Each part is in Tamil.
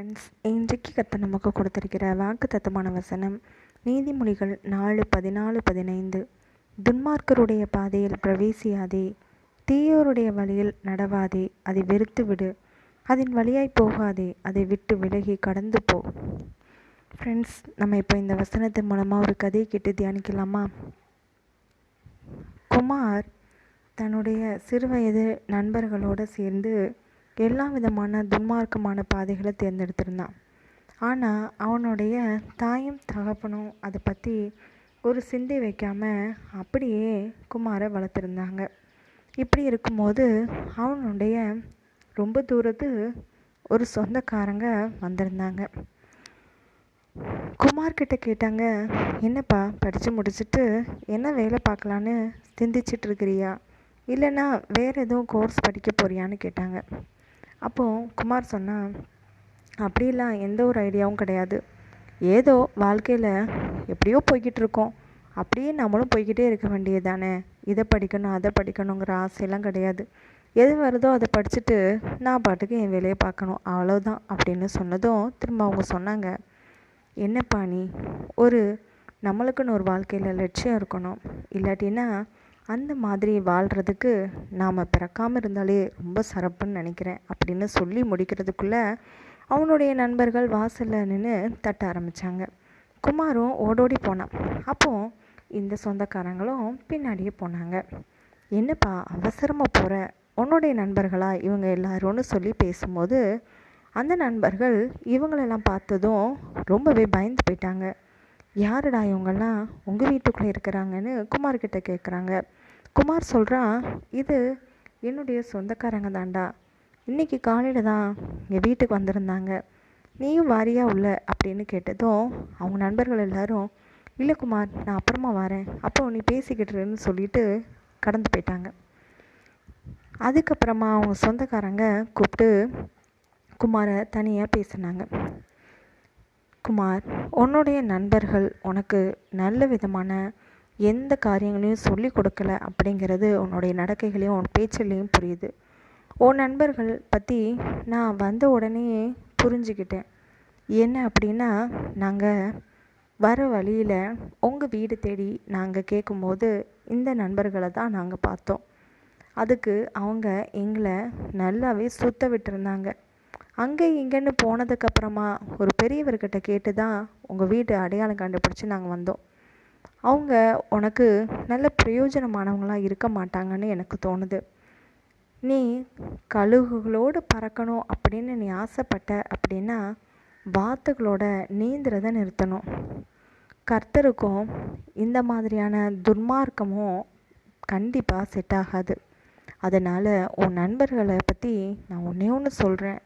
ஃப்ரெண்ட்ஸ் இன்றைக்கு கத்த நமக்கு கொடுத்திருக்கிற வாக்கு தத்துவமான வசனம் நீதிமொழிகள் நாலு பதினாலு பதினைந்து. துன்மார்க்கருடைய பாதையில் பிரவேசியாதே தீயோருடைய வழியில் நடவாதே அதை வெறுத்து விடு அதன் வழியாய் போகாதே அதை விட்டு விலகி கடந்து போ. ஃப்ரெண்ட்ஸ் நம்ம இப்போ இந்த வசனத்தின் மூலமாக ஒரு கதையை கேட்டு தியானிக்கலாமா? குமார் தன்னுடைய சிறுவயது நண்பர்களோடு சேர்ந்து எல்லா விதமான துன்மார்க்கமான பாதைகளை தேர்ந்தெடுத்திருந்தான். ஆனால் அவனுடைய தாயும் தகப்பனும் அதை பற்றி ஒரு சிந்தை வைக்காமல் அப்படியே குமாரை வளர்த்துருந்தாங்க. இப்படி இருக்கும்போது அவனுடைய ரொம்ப தூரத்து ஒரு சொந்தக்காரங்க வந்திருந்தாங்க. குமார்கிட்ட கேட்டாங்க என்னப்பா படித்து முடிச்சுட்டு என்ன வேலை பார்க்கலான்னு சிந்திச்சிட்டு இருக்கிறியா? இல்லைன்னா வேறு எதுவும் கோர்ஸ் படிக்க போறியான்னு கேட்டாங்க. அப்போது குமார் சொன்னால் அப்படிலாம் எந்த ஒரு ஐடியாவும் கிடையாது. ஏதோ வாழ்க்கையில் எப்படியோ போய்கிட்டு இருக்கோம். அப்படியே நம்மளும் போய்கிட்டே இருக்க வேண்டியது தானே இதை படிக்கணும் அதை படிக்கணுங்கிற ஆசையெல்லாம் கிடையாது. எது வருதோ அதை படிச்சுட்டு நான் பாட்டுக்கு என் வேலையை பார்க்கணும். அவ்வளோதான் அப்படின்னு சொன்னதும் திரும்ப அவங்க சொன்னாங்க என்னப்பா நீ? ஒரு நம்மளுக்குன்னு ஒரு வாழ்க்கையில் லட்சியம் இருக்கணும். இல்லாட்டின்னா அந்த மாதிரி வாழ்கிறதுக்கு நாம் பிறக்காமல் இருந்தாலே ரொம்ப சிறப்புன்னு நினைக்கிறேன் அப்படின்னு சொல்லி முடிக்கிறதுக்குள்ளே அவனுடைய நண்பர்கள் வாசலில் நின்று தட்ட ஆரம்பித்தாங்க குமாரும் ஓடோடி போனான். அப்போது இந்த சொந்தக்காரங்களும் பின்னாடியே போனாங்க. என்னப்பா அவசரமாக போகிற உன்னுடைய நண்பர்களா? இவங்க எல்லாரும்னு சொல்லி பேசும்போது அந்த நண்பர்கள் இவங்களெல்லாம் பார்த்ததும் ரொம்பவே பயந்து போயிட்டாங்க. யாருடா இவங்கெல்லாம்? உங்கள் வீட்டுக்குள்ளே இருக்கிறாங்கன்னு குமார்கிட்ட கேட்குறாங்க குமார் சொல்கிறான் இது என்னுடைய சொந்தக்காரங்க தாண்டா இன்றைக்கி காலையில் தான் என் வீட்டுக்கு வந்திருந்தாங்க. நீயும் வாரியா உள்ள அப்படின்னு கேட்டதும் அவங்க நண்பர்கள் எல்லாரும் இல்லை குமார் நான் அப்புறமா வரேன். அப்போ நீ பேசிக்கிட்டுருன்னு சொல்லிட்டு கடந்து போயிட்டாங்க. அதுக்கப்புறமா அவங்க சொந்தக்காரங்க கூப்பிட்டு குமாரை தனியாக பேசினாங்க. குமார் உன்னுடைய நண்பர்கள் உனக்கு நல்ல விதமான எந்த காரியங்களையும் சொல்லி கொடுக்கல அப்படிங்கிறது உன்னுடைய நடக்கைகளையும் உன் பேச்சிலையும் புரியுது. உன் நண்பர்கள் பற்றி நான் வந்த உடனே புரிஞ்சுக்கிட்டேன். என்ன அப்படின்னா நாங்கள் வர வழியில் உங்கள் வீடு தேடி நாங்கள் கேட்கும்போது இந்த நண்பர்களை தான் நாங்கள் பார்த்தோம். அதுக்கு அவங்க எங்களை நல்லாவே சுத்த விட்டுருந்தாங்க. அங்கே இங்கேன்னு போனதுக்கப்புறமா ஒரு பெரியவர்கிட்ட கேட்டு தான் உங்கள் வீட்டு அடையாளம் கண்டுபிடிச்சி நாங்கள் வந்தோம். அவங்க உனக்கு நல்ல பிரயோஜனமானவங்களாக இருக்க மாட்டாங்கன்னு எனக்கு தோணுது. நீ கழுகுகளோடு பறக்கணும் அப்படின்னு நீ ஆசைப்பட்ட அப்படின்னா வாத்துகளோட நீந்துறதை நிறுத்தணும். கர்த்தருக்கும் இந்த மாதிரியான துர்மார்க்கமும் கண்டிப்பாக செட் ஆகாது. அதனால் உன் நண்பர்களை பற்றி நான் ஒன்றே ஒன்று சொல்கிறேன்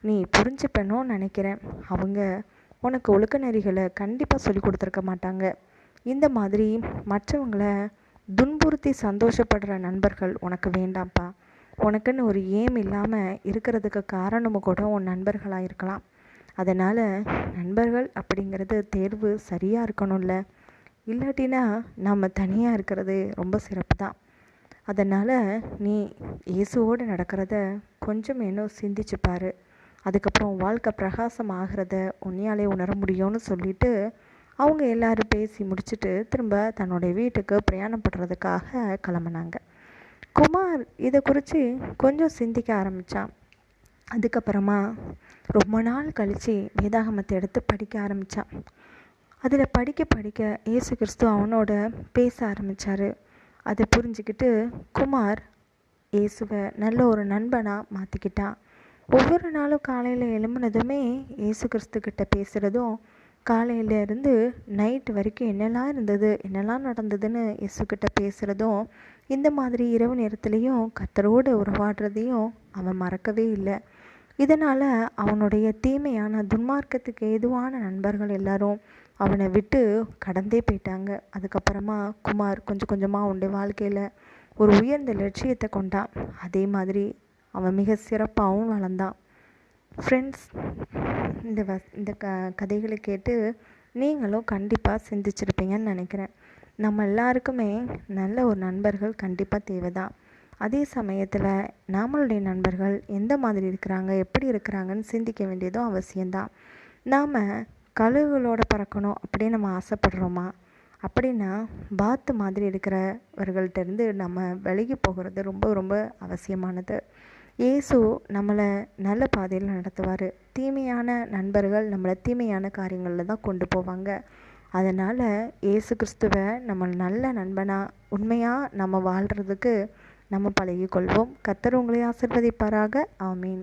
நீ புரிஞ்சுப்பேனோன்னு நினைக்கிறேன். அவங்க உனக்கு ஒழுக்க நெறிகளை கண்டிப்பாக சொல்லி கொடுத்துருக்க மாட்டாங்க. இந்த மாதிரி மற்றவங்கள துன்புறுத்தி சந்தோஷப்படுற நண்பர்கள் உனக்கு வேண்டாம்ப்பா. உனக்குன்னு ஒரு ஏம் இல்லாமல் இருக்கிறதுக்கு காரணமும் கூட உன் நண்பர்களாக இருக்கலாம். அதனால் நண்பர்கள் அப்படிங்கிறது தேர்வு சரியாக இருக்கணும்ல. இல்லாட்டினா நம்ம தனியாக இருக்கிறது ரொம்ப சிறப்பு தான். அதனால் நீ இயேசுவோடு நடக்கிறத கொஞ்சம் இன்னும் சிந்திச்சு அதுக்கப்புறம் வாழ்க்கை பிரகாசம் ஆகிறத உன்னையாலே உணர முடியும்னு சொல்லிட்டு அவங்க எல்லாரும் பேசி முடிச்சுட்டு திரும்ப தன்னுடைய வீட்டுக்கு பிரயாணப்படுறதுக்காக கிளம்புனாங்க. குமார் இதை குறித்து கொஞ்சம் சிந்திக்க ஆரம்பித்தான் அதுக்கப்புறமா ரொம்ப நாள் கழித்து வேதாகமத்தை எடுத்து படிக்க ஆரம்பித்தான் அதில் படிக்க படிக்க இயேசு கிறிஸ்து அவனோட பேச ஆரம்பித்தார் அதை புரிஞ்சுக்கிட்டு குமார் இயேசுவை நல்ல ஒரு நண்பனாக மாற்றிக்கிட்டான் ஒவ்வொரு நாளும் காலையில் எழும்புனதுமே இயேசு கிறிஸ்து கிட்ட பேசுகிறதும் காலையிலேருந்து நைட் வரைக்கும் என்னெல்லாம் இருந்தது என்னெல்லாம் நடந்ததுன்னு இயேசுக்கிட்ட பேசுகிறதும் இந்த மாதிரி இரவு நேரத்துலேயும் கத்தரோடு உறவாடுறதையும் அவன் மறக்கவே இல்லை. இதனால் அவனுடைய தீமையான துன்மார்க்கத்துக்கு எதுவான நண்பர்கள் எல்லாரும் அவனை விட்டு கடந்தே போயிட்டாங்க. அதுக்கப்புறமா குமார் கொஞ்சம் கொஞ்சமாக அவனுடைய வாழ்க்கையில் ஒரு உயர்ந்த லட்சியத்தை கொண்டான். அதே மாதிரி அவன் மிக சிறப்பாகவும் வளர்ந்தான். ஃப்ரெண்ட்ஸ் இந்த வ இந்த க கதைகளை கேட்டு நீங்களும் கண்டிப்பாக சிந்திச்சிருப்பீங்கன்னு நினைக்கிறேன். நம்ம எல்லாருக்குமே நல்ல ஒரு நண்பர்கள் கண்டிப்பாக தேவை தான் அதே சமயத்தில் நம்மளுடைய நண்பர்கள் எந்த மாதிரி இருக்கிறாங்க எப்படி இருக்கிறாங்கன்னு சிந்திக்க வேண்டியதும் அவசியம்தான். நாம் கழுகுகளோட பறக்கணும் அப்படின்னு நம்ம ஆசைப்படுறோமா? அப்படின்னா பாத்து மாதிரி இருக்கிறவர்கள்ட்டேருந்து நம்ம விலகி போகிறது ரொம்ப ரொம்ப அவசியமானது. இயேசு நம்மளை நல்ல பாதையில் நடத்துவார். தீமையான நண்பர்கள் நம்மளை தீமையான காரியங்களில் தான் கொண்டு போவாங்க. அதனால் இயேசு கிறிஸ்துவை நம்ம நல்ல நண்பனாக உண்மையாக நம்ம வாழ்கிறதுக்கு நம்ம பழகிக்கொள்வோம். கத்தர் உங்களை ஆசிர்வதிப்பாராக. ஆமீன்.